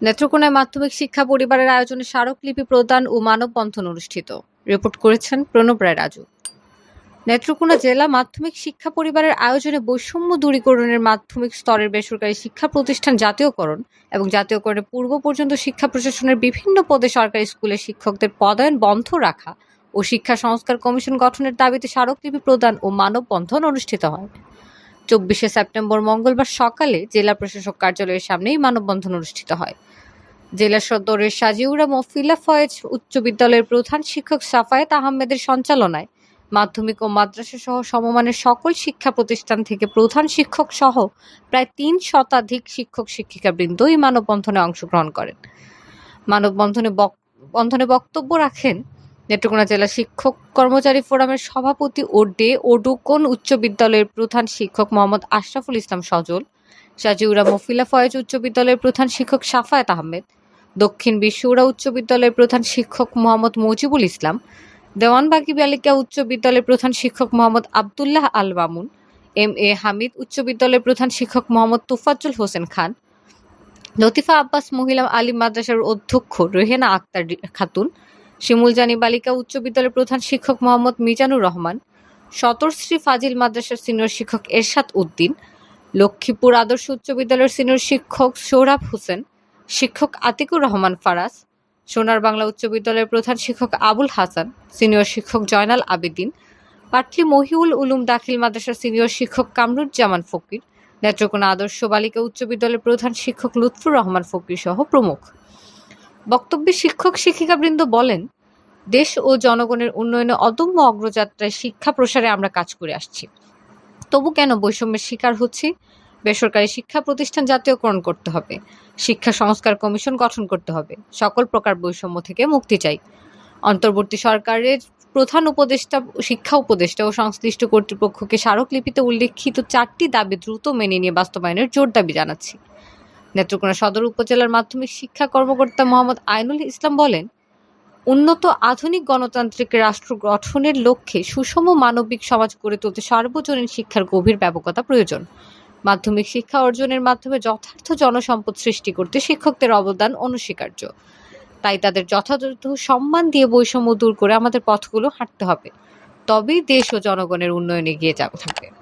নেত্রকোনায় মাধ্যমিক শিক্ষা পরিবারের আয়োজনে স্মারকলিপি প্রদান ও মানববন্ধন অনুষ্ঠিত। রিপোর্ট করেছেন প্রণব রায় রাজু। নেত্রকোনা জেলা মাধ্যমিক শিক্ষা পরিবারের আয়োজনে বৈষম্য দূরীকরণের মাধ্যমিক স্তরের বেসরকারি শিক্ষা প্রতিষ্ঠান জাতীয়করণ এবং জাতীয়করণের পূর্ব পর্যন্ত শিক্ষা প্রশাসনের বিভিন্ন পদে সরকারি স্কুলের শিক্ষকদের পদায়ন বন্ধ রাখা ও শিক্ষা সংস্কার কমিশন গঠনের দাবিতে স্মারকলিপি প্রদান ও মানববন্ধন অনুষ্ঠিত হয়। চব্বিশে সেপ্টেম্বর মঙ্গলবার সকালে জেলা প্রশাসক কার্যালয়ের সামনেই মানববন্ধন অনুষ্ঠিত হয়। জেলা সদরের সাজিউরা মফিলা ফয়েজ উচ্চ বিদ্যালয়ের প্রধান শিক্ষক সাফায়েত আহমেদের সঞ্চালনায় মাধ্যমিক ও মাদ্রাসা সহ সমমানের সকল শিক্ষা প্রতিষ্ঠান থেকে প্রধান শিক্ষক সহ প্রায় তিন শতাধিক শিক্ষক শিক্ষিকাবৃন্দ এই মানববন্ধনে অংশগ্রহণ করেন। মানববন্ধনে বন্ধনে বক্তব্য রাখেন নেত্রকোনা জেলা শিক্ষক কর্মচারী ফোরামের সভাপতি ও ডে ও ডুকন উচ্চ বিদ্যালয়ের প্রধান শিক্ষক মোহাম্মদ আশরাফুল ইসলাম সজল সাজিউরা মফিলা ফয়েজ উচ্চ বিদ্যালয়ের প্রধান শিক্ষক সাফায়েত আহমেদ, দক্ষিণ বিশ্বউরা উচ্চ বিদ্যালয়ের প্রধান শিক্ষক মোহাম্মদ মুজিবুল ইসলাম, দেওয়ানবাগি বালিকা উচ্চ বিদ্যালয়ের প্রধান শিক্ষক মোহাম্মদ আবদুল্লাহ আল মামুন, এম এ হামিদ উচ্চ বিদ্যালয়ের প্রধান শিক্ষক মোহাম্মদ তোফাজ্জল হোসেন খান, লতিফা আব্বাস মহিলা আলী মাদ্রাসার অধ্যক্ষ রেহেনা আক্তার খাতুন শিমুলজানি বালিকা উচ্চ বিদ্যালয়ের প্রধান শিক্ষক মোহাম্মদ মিজানুর রহমান শতশ্রী ফাজিল মাদ্রাসার সিনিয়র শিক্ষক এরশাদ উদ্দিন, লক্ষ্মীপুর আদর্শ উচ্চ বিদ্যালয়ের সিনিয়র শিক্ষক সৌরভ হোসেন, শিক্ষক আতিকুর রহমান ফারাজ, সোনার বাংলা উচ্চ বিদ্যালয়ের প্রধান শিক্ষক আবুল হাসান, সিনিয়র শিক্ষক জয়নাল আবেদিন পাটলি মহিউল উলুম দাখিল মাদ্রাসার সিনিয়র শিক্ষক কামরুজ্জামান ফকির, নেত্রকোনা আদর্শ বালিকা উচ্চ বিদ্যালয়ের প্রধান শিক্ষক লুৎফুর রহমান ফকির সহ প্রমুখ। বক্তব্যে শিক্ষক শিক্ষিকাবৃন্দ বলেন, দেশ ও জনগণের উন্নয়নে অদম্য অগ্রযাত্রায় শিক্ষা প্রসারে আমরা কাজ করে আসছি। তবু কেন বৈষম্যের শিকার হচ্ছি? বেসরকারি শিক্ষা প্রতিষ্ঠান জাতীয়করণ করতে হবে। শিক্ষা সংস্কার কমিশন গঠন করতে হবে। সকল প্রকার বৈষম্য থেকে মুক্তি চাই। অন্তর্বর্তী সরকারের প্রধান উপদেষ্টা, শিক্ষা উপদেষ্টা ও সংশ্লিষ্ট কর্তৃপক্ষকে স্মারকলিপিতে উল্লেখিত চারটি দাবি দ্রুত মেনে নিয়ে বাস্তবায়নের জোর দাবি জানাচ্ছি। নেত্রকোনা সদর উপজেলার মাধ্যমিক শিক্ষা কর্মকর্তা মোহাম্মদ আইনুল ইসলাম বলেন, উন্নত আধুনিক গণতান্ত্রিক রাষ্ট্র গঠনের লক্ষ্যে সুষম মানবিক সমাজ গড়ে তুলতে সার্বজনীন শিক্ষার গভীর ব্যাপকতা প্রয়োজন। মাধ্যমিক শিক্ষা অর্জনের মাধ্যমে যথার্থ জনসম্পদ সৃষ্টি করতে শিক্ষকদের অবদান অনস্বীকার্য। তাই তাদের যথাযথ সম্মান দিয়ে বৈষম্য দূর করে আমাদের পথগুলো হাঁটতে হবে। তবেই দেশ ও জনগণের উন্নয়নে এগিয়ে যাবে থাকবে।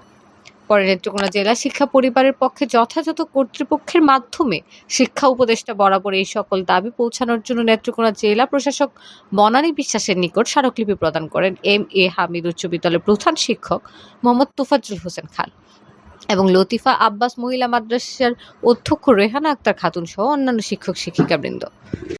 পরে নেত্রকোনা জেলা শিক্ষা পরিবারের পক্ষে যথাযথ কর্তৃপক্ষের মাধ্যমে শিক্ষা উপদেষ্টা বরাবর এই সকল দাবি পৌঁছানোর জন্য নেত্রকোনা জেলা প্রশাসক বনানী বিশ্বাসের নিকট স্মারকলিপি প্রদান করেন এম এ হামিদ উচ্চ বিদ্যালয়ের প্রধান শিক্ষক মোহাম্মদ তোফাজ্জুল হোসেন খান এবং লতিফা আব্বাস মহিলা মাদ্রাসার অধ্যক্ষ রেহানা আক্তার খাতুন সহ অন্যান্য শিক্ষক শিক্ষিকাবৃন্দ।